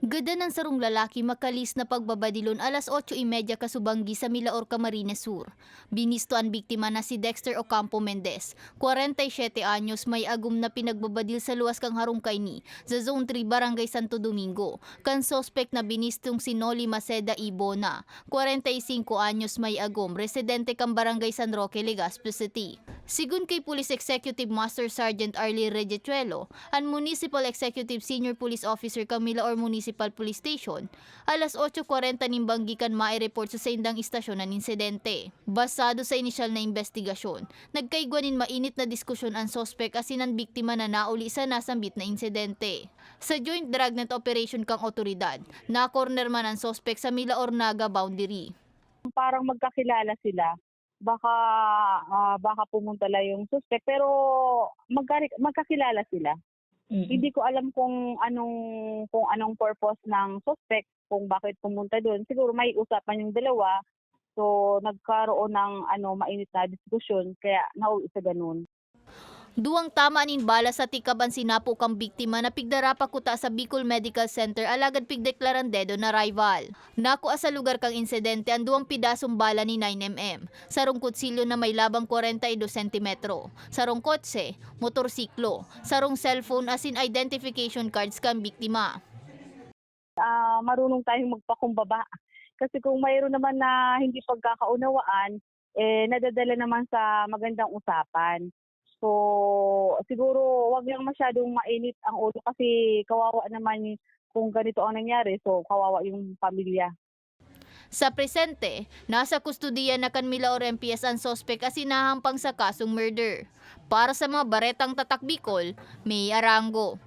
Gada ng sarong lalaki makalis na pagbabadilon alas 8.30 kasubanggi sa Milaor, Camarines Sur. Binisto ang biktima na si Dexter Ocampo Mendez, 47 anyos may agum na pinagbabadil sa luwas kang Harungkayni sa Zone 3 Barangay Santo Domingo. Kan sospek na binistong si Noli Maceda Ibona, 45 anyos may agum, residente kang Barangay San Roque, Legazpi City. Sigun kay Police Executive Master Sergeant Arlie Regetuelo, ang Municipal Executive Senior Police Officer Camila or Municipal Police Station, alas 8.40 nimbanggi kan mai-report sa saindang istasyon ng insidente. Basado sa inisyal na investigasyon, nagkaigwanin mainit na diskusyon ang sospek asin ang biktima na nauli sa nasambit na insidente. Sa joint dragnet operation kang otoridad, na-corner man ang sospek sa Mila Ornaga boundary. parang magkakilala sila. Baka ah, baka pumunta lang yung suspect pero magka- magkakilala sila. Hindi ko alam kung anong kung anong purpose ng suspect kung bakit pumunta doon. Siguro may usapan yung dalawa. So nagkaroon ng ano mainit na diskusyon kaya nauwi sa ganun. Duwang tama nin bala sa tikaban sinapo kang biktima na pigdara pa kuta sa Bicol Medical Center alagad pigdeklaran dedo na rival. Nakuha sa lugar kang insidente ang duwang pidasong bala ni 9mm. Sarong kutsilyo na may labang 42 cm. Sarong kotse, motorsiklo, sarong cellphone asin identification cards kang biktima. Ah, marunong tayong magpakumbaba. Kasi kung mayroon naman na hindi pagkakaunawaan, eh nadadala naman sa magandang usapan. So, siguro wag lang masyadong mainit ang ulo kasi kawawa naman kung ganito ang nangyari. So, kawawa yung pamilya. Sa presente, nasa kustudiya na kan Milaor MPS ang sospek asinahampang sa kasong murder. Para sa mga baretang tatak Bicol, may Arango.